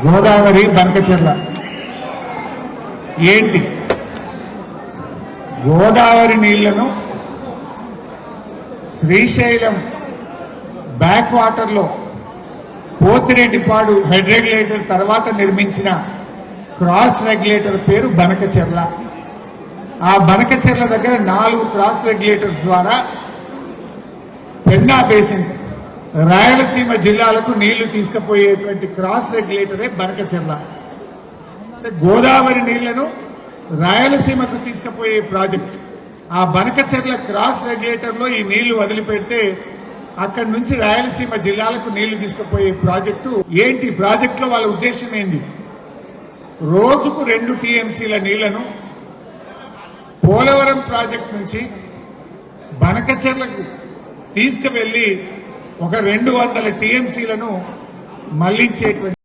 గోదావరి బంకచెర్ల. ఏంటి? గోదావరి నీళ్ళను శ్రీశైలం బ్యాక్ వాటర్లో పోతిరెడ్డిపాడు హెడ్ రెగ్యులేటర్ తర్వాత నిర్మించిన క్రాస్ రెగ్యులేటర్ పేరు బనకచెర్ల. ఆ బనకచెర్ల దగ్గర నాలుగు క్రాస్ రెగ్యులేటర్స్ ద్వారా పెన్నా బేసిన్ రాయలసీమ జిల్లాలకు నీళ్ళు తీసుకుపోయేటువంటి క్రాస్ రెగ్యులేటరే బనకచెర్ల అంటే గోదావరి నీళ్ళను రాయలసీమకు తీసుకుపోయే ప్రాజెక్ట్. ఆ బనకచెర్ల క్రాస్ రెగ్యులేటర్లో ఈ నీళ్ళు వదిలిపెడితే అక్కడి నుంచి రాయలసీమ జిల్లాలకు నీళ్ళు తీసుకుపోయే ప్రాజెక్టు. ఏంటి? ప్రాజెక్టులో వాళ్ళ ఉద్దేశం ఏంది? రోజుకు రెండు టీఎంసీల నీళ్ళను పోలవరం ప్రాజెక్ట్ నుంచి బనకచెర్లకు తీసుకువెళ్ళి ఒక రెండు వందల టీఎంసీలను మళ్ళించేటువంటి